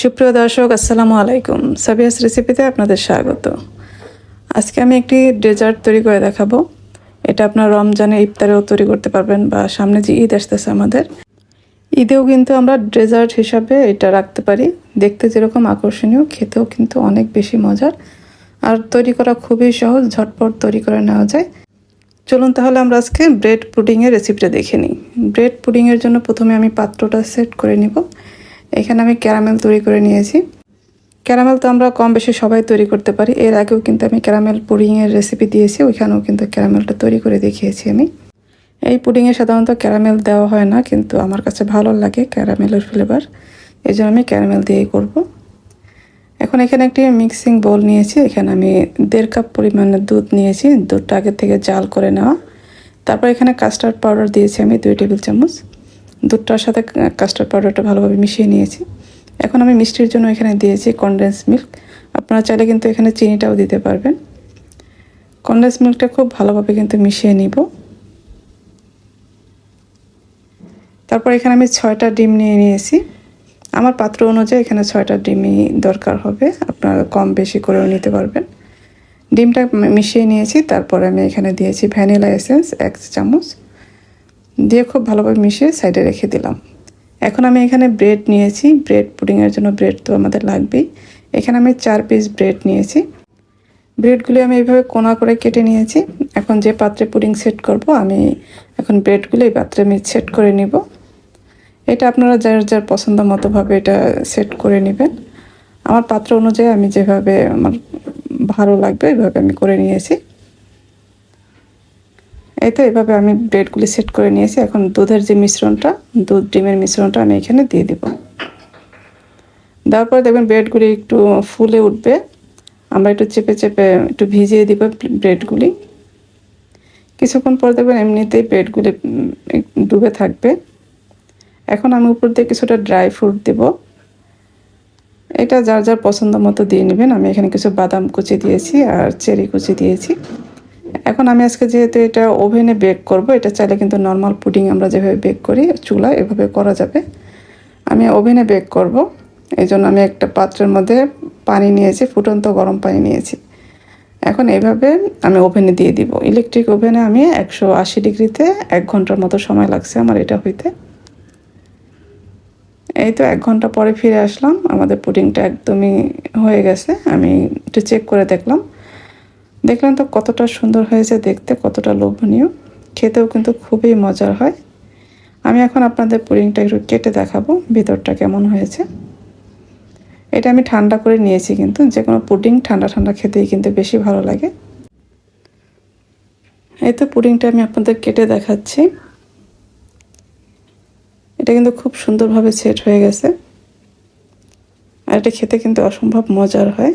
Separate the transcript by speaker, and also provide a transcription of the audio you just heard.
Speaker 1: সুপ্রিয় দর্শক, আসসালামু আলাইকুম। সাবিয়াস রেসিপিতে আপনাদের স্বাগত। আজকে আমি একটি ডেজার্ট তৈরি করে দেখাবো। এটা আপনার রমজানে ইফতারেও তৈরি করতে পারবেন বা সামনে যে ঈদ আসতেছে আমাদের। ঈদেও কিন্তু আমরা ডেজার্ট হিসাবে এটা রাখতে পারি। দেখতে যেরকম আকর্ষণীয়, খেতেও কিন্তু অনেক বেশি মজার। আর তৈরি করা খুবই সহজ, ঝটপট তৈরি করে নেওয়া যায়। চলুন তাহলে আমরা আজকে ব্রেড পুডিংয়ের রেসিপিটা দেখে নিই। ব্রেড পুডিংয়ের জন্য প্রথমে আমি পাত্রটা সেট করে নিব। এখানে আমি ক্যারামেল তৈরি করে নিয়েছি। ক্যারামেল তো আমরা কম বেশি সবাই তৈরি করতে পারি। এর আগেও কিন্তু আমি ক্যারামেল পুডিংয়ের রেসিপি দিয়েছি, ওইখানেও কিন্তু ক্যারামেলটা তৈরি করে দেখিয়েছি আমি। এই পুডিংয়ে সাধারণত ক্যারামেল দেওয়া হয় না, কিন্তু আমার কাছে ভালো লাগে ক্যারামেলের ফ্লেভার এই জন্য আমি ক্যারামেল দিয়েই করব। এখন এখানে একটি মিক্সিং বোল নিয়েছি। এখানে আমি দেড় কাপ পরিমাণে দুধ নিয়েছি। দুধটা আগে থেকে জাল করে নেওয়া। তারপর এখানে কাস্টার্ড পাউডার দিয়েছি আমি, দুই টেবিল চামচ। দুধটার সাথে কাস্টার্ড পাউডারটা ভালোভাবে মিশিয়ে নিয়েছি। এখন আমি মিষ্টির জন্য এখানে দিয়েছি কনডেন্স মিল্ক আপনারা চাইলে কিন্তু এখানে চিনিটাও দিতে পারবেন। কনডেন্স মিল্কটা খুব ভালোভাবে কিন্তু মিশিয়ে নিব। তারপর এখানে আমি ছয়টা ডিম নিয়ে নিয়েছি। আমার পাত্র অনুযায়ী এখানে ছয়টা ডিমই দরকার হবে। আপনারা কম বেশি করেও নিতে পারবেন। ডিমটা মিশিয়ে নিয়েছি। তারপরে আমি এখানে দিয়েছি ভ্যানিলা এসেন্স, এক চামচ দিয়ে খুব ভালোভাবে মিশিয়ে সাইডে রেখে দিলাম। এখন আমি এখানে ব্রেড নিয়েছি। ব্রেড পুডিংয়ের জন্য ব্রেড তো আমাদের লাগবেই। এখানে আমি চার পিস ব্রেড নিয়েছি। ব্রেডগুলি আমি এইভাবে কোনা করে কেটে নিয়েছি। এখন যে পাত্রে পুডিং সেট করব, আমি এখন ব্রেডগুলো এই পাত্রে আমি সেট করে নিব। এটা আপনারা যার যার পছন্দ মতোভাবে এটা সেট করে নেবেন। আমার পাত্র অনুযায়ী আমি যেভাবে আমার ভালো লাগবে এইভাবে আমি করে নিয়েছি। এই তো এভাবে আমি ব্রেডগুলি সেট করে নিয়েছি। এখন দুধের যে মিশ্রণটা, দুধ ডিমের মিশ্রণটা আমি এখানে দিয়ে দিব। দেওয়ার পর দেখবেন ব্রেডগুলি একটু ফুলে উঠবে। আমরা একটু চেপে চেপে একটু ভিজিয়ে দিব ব্রেডগুলি। কিছুক্ষণ পর দেখবেন এমনিতেই ব্রেডগুলি ডুবে থাকবে। এখন আমি উপর দিয়ে কিছুটা ড্রাই ফ্রুট দেব। এটা যার যার পছন্দ মতো দিয়ে নেবেন। আমি এখানে কিছু বাদাম কুচি দিয়েছি আর চেরি কুচি দিয়েছি। এখন আমি আজকে যেহেতু এটা ওভেনে বেক করব, এটা চাইলে কিন্তু নর্মাল পুডিং আমরা যেভাবে বেক করি, চুলা এভাবে করা যাবে। আমি ওভেনে বেক করব, এই জন্য আমি একটা পাত্রের মধ্যে পানি নিয়েছি, ফুটন্ত গরম পানি নিয়েছি। এখন এইভাবে আমি ওভেনে দিয়ে দিব। ইলেকট্রিক ওভেনে আমি একশো আশি ডিগ্রিতে এক ঘণ্টার মতো সময় লাগছে আমার এটা হইতে। এই তো এক ঘণ্টা পরে ফিরে আসলাম, আমাদের পুডিংটা একদমই হয়ে গেছে, আমি একটু চেক করে দেখলাম। দেখলেন তো কতটা সুন্দর হয়েছে দেখতে, কতটা লোভনীয়। খেতেও কিন্তু খুবই মজার হয়। আমি এখন আপনাদের পুডিংটা একটু কেটে দেখাবো, ভিতরটা কেমন হয়েছে। এটা আমি ঠান্ডা করে নিয়েছি কিন্তু যে কোনো পুডিং ঠান্ডা ঠান্ডা খেতেই কিন্তু বেশি ভালো লাগে। এই তো পুডিংটা আমি আপনাদের কেটে দেখাচ্ছি। এটা কিন্তু খুব সুন্দরভাবে সেট হয়ে গেছে। আর এটা খেতে কিন্তু অসম্ভব মজার হয়।